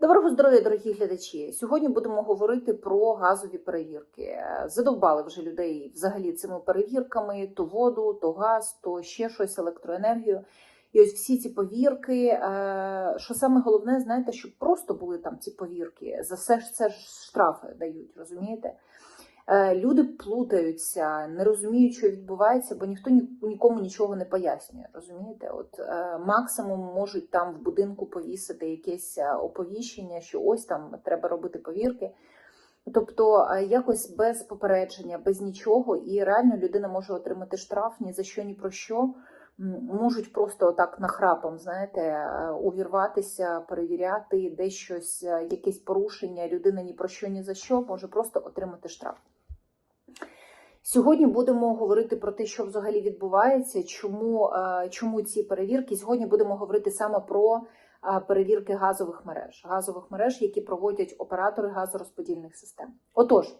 Доброго здоров'я, дорогі глядачі. Сьогодні будемо говорити про газові перевірки. Задовбали вже людей взагалі цими перевірками: то воду, то газ, то ще щось, електроенергію. І ось всі ці повірки. е, Що саме головне, знаєте, щоб просто були там ці повірки. За все ж це ж штрафи дають, розумієте? Е, Люди плутаються, не розуміють, що відбувається, бо ніхто ні- нікому нічого не пояснює. Розумієте? От е, максимум можуть там в будинку повісити якесь е, оповіщення, що ось там треба робити повірки. Тобто, якось без попередження, без нічого, і реально людина може отримати штраф ні за що, ні про що. Можуть просто отак нахрапом, знаєте, е, увірватися, перевіряти, десь щось, е, якесь порушення, людина ні про що, ні за що може просто отримати штраф. Сьогодні будемо говорити про те, що взагалі відбувається, чому, е, чому ці перевірки. Сьогодні будемо говорити саме про перевірки газових мереж, газових мереж, які проводять оператори газорозподільних систем. Отож,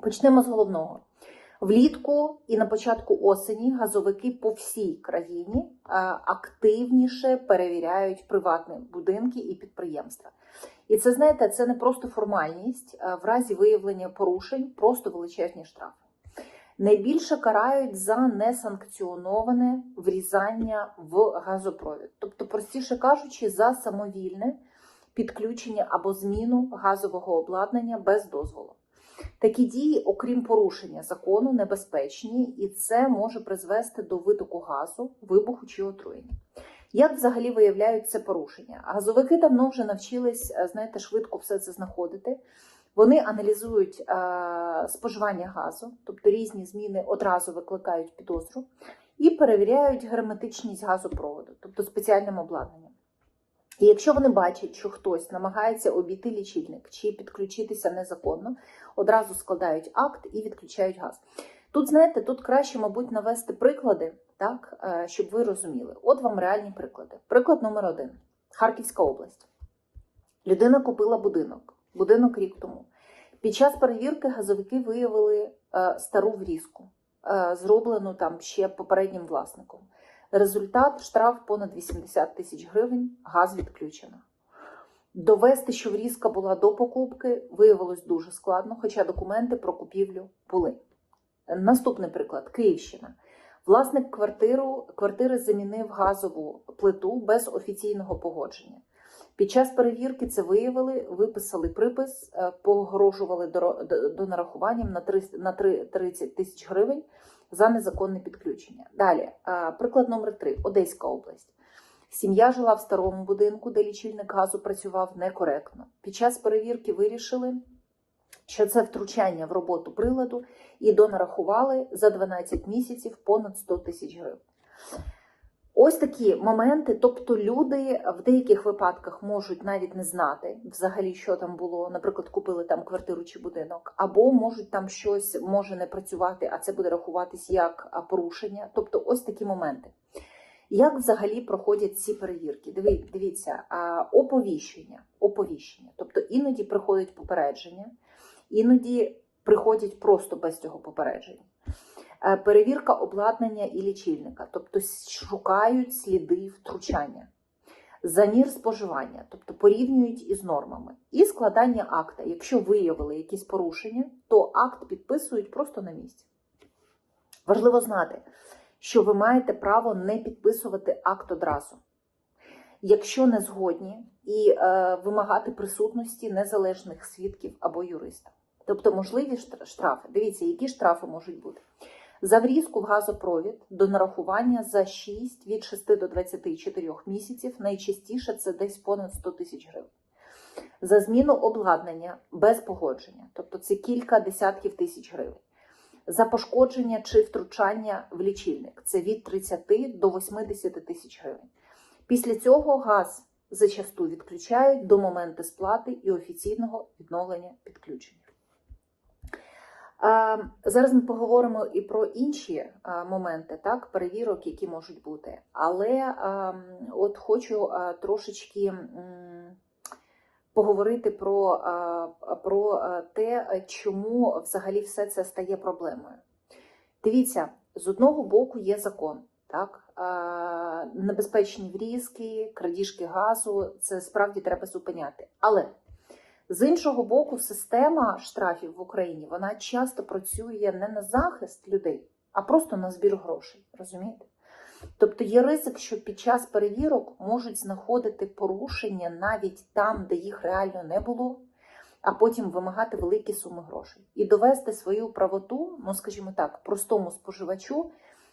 почнемо з головного. Влітку і на початку осені газовики по всій країні е, активніше перевіряють приватні будинки і підприємства. І це знаєте, це не просто формальність. е, В разі виявлення порушень просто величезні штрафи. Найбільше карають за несанкціоноване врізання в газопровід, тобто, простіше кажучи, за самовільне підключення або зміну газового обладнання без дозволу. Такі дії, окрім порушення закону, небезпечні, і це може призвести до витоку газу, вибуху чи отруєння. Як взагалі виявляють це порушення? Газовики давно вже навчились, е, знаєте, швидко все це знаходити. Вони аналізують е, споживання газу, тобто різні зміни одразу викликають підозру, і перевіряють герметичність газопроводу, тобто спеціальним обладнанням. І якщо вони бачать, що хтось намагається обійти лічильник чи підключитися незаконно, одразу складають акт і відключають газ. Тут, знаєте, тут краще, мабуть, навести приклади, так, е, щоб ви розуміли. От вам реальні приклади. Приклад номер один: Харківська область. Людина купила будинок, будинок рік тому. Під час перевірки газовики виявили е, стару врізку, е, зроблену там ще попереднім власником. Результат штраф понад 80 тисяч гривень, газ відключено. Довести, що врізка була до покупки, виявилось дуже складно, хоча документи про купівлю були. Наступний приклад Київщина. Власник квартиру, квартири замінив газову плиту без офіційного погодження. Під час перевірки це виявили, виписали припис, е, погрожували до, нарахуванням на 300 на 30 тисяч гривень за незаконне підключення. Далі, е, приклад номер 3 Одеська область. Сім'я жила в старому будинку, де лічильник газу працював некоректно. Під час перевірки вирішили, що це втручання в роботу приладу, і донарахували за 12 місяців понад 100 тисяч гривень. Ось такі моменти, тобто люди в деяких випадках можуть навіть не знати взагалі, що там було. Наприклад, купили там квартиру чи будинок, або можуть там щось може не працювати, а це буде рахуватись як порушення. Тобто, ось такі моменти. Як взагалі проходять ці перевірки? Диві- Дивіться, оповіщення, оповіщення. Тобто іноді приходить попередження, іноді приходять просто без цього попередження. Е, Перевірка обладнання і лічильника, тобто шукають сліди втручання, замір споживання, тобто порівнюють із нормами, і складання акта. Якщо виявили якісь порушення, то акт підписують просто на місці. Важливо знати, що ви маєте право не підписувати акт одразу, якщо не згодні, і е, вимагати присутності незалежних свідків або юриста. Тобто можливі штрафи. Дивіться, які штрафи можуть бути. За врізку в газопровід до нарахування за 6 від 6 до 24 місяців, найчастіше це десь понад 100 тисяч гривень. За зміну обладнання без погодження, тобто це кілька десятків тисяч гривень. За пошкодження чи втручання в лічильник це від 30 до 80 тисяч гривень. Після цього газ зачасту відключають до моменту сплати і офіційного відновлення підключення. Зараз ми поговоримо і про інші моменти, так, перевірок, які можуть бути. Але от хочу трошечки поговорити про, про те, чому взагалі все це стає проблемою. Дивіться, з одного боку є закон. Так? Небезпечні врізки, крадіжки газу це справді треба зупиняти. Але з іншого боку, система штрафів в Україні вона часто працює не на захист людей, а просто на збір грошей. Розумієте? Тобто є ризик, що під час перевірок можуть знаходити порушення навіть там, де їх реально не було, а потім вимагати великі суми грошей. І довести свою правоту, ну скажімо так, простому споживачу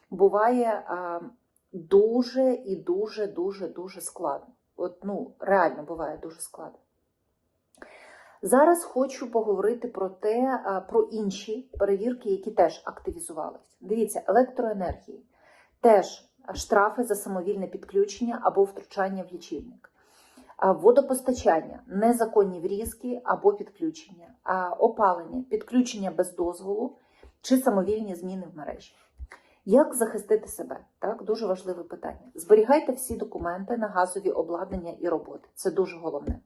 буває а, дуже і дуже, дуже, дуже складно. От, ну, реально буває дуже складно. Зараз хочу поговорити про те, про інші перевірки, які теж активізувалися. Дивіться, електроенергії теж штрафи за самовільне підключення або втручання в лічильник. Водопостачання, незаконні врізки або підключення, опалення, підключення без дозволу чи самовільні зміни в мережі. Як захистити себе? Так, дуже важливе питання. Зберігайте всі документи на газові обладнання і роботи. Це дуже головне.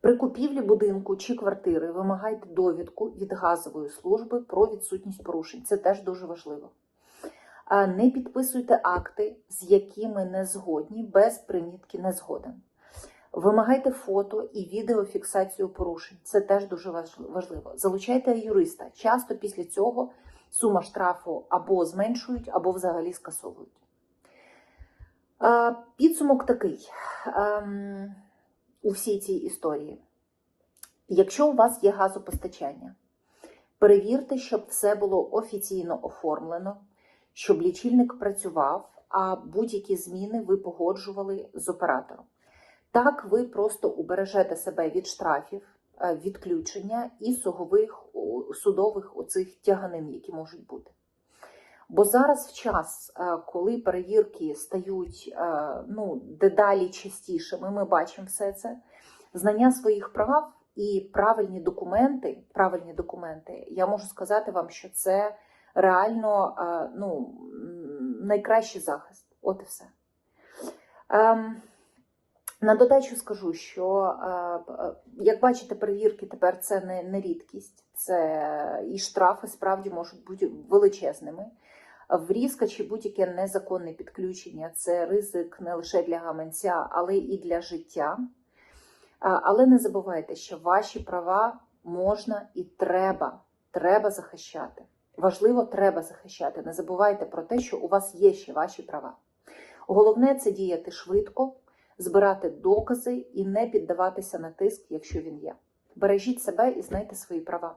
При купівлі будинку чи квартири вимагайте довідку від газової служби про відсутність порушень. Це теж дуже важливо. Не підписуйте акти, з якими не згодні, без примітки не згоден. Вимагайте фото і відеофіксацію порушень. Це теж дуже важливо. Залучайте юриста. Часто після цього сума штрафу або зменшують, або взагалі скасовують. Підсумок такий ем, у всій цій історії. Якщо у вас є газопостачання, перевірте, щоб все було офіційно оформлено, щоб лічильник працював, а будь-які зміни ви погоджували з оператором. Так ви просто убережете себе від штрафів, е, відключення і сугових судових оцих тяганин, які можуть бути. Бо зараз в час, е, коли перевірки стають е, ну, дедалі частішими, ми бачимо все це, знання своїх прав і правильні документи, правильні документи, я можу сказати вам, що це реально е, ну, найкращий захист. От і все. Ем, на додачу скажу, що, як бачите, перевірки тепер це не рідкість, це і штрафи справді можуть бути величезними. Врізка чи будь-яке незаконне підключення це ризик не лише для гаманця, але і для життя. Але не забувайте, що ваші права можна і треба, треба захищати. Важливо, треба захищати. Не забувайте про те, що у вас є ще ваші права. Головне це діяти швидко, збирати докази і не піддаватися на тиск, якщо він є. Бережіть себе і знайте свої права.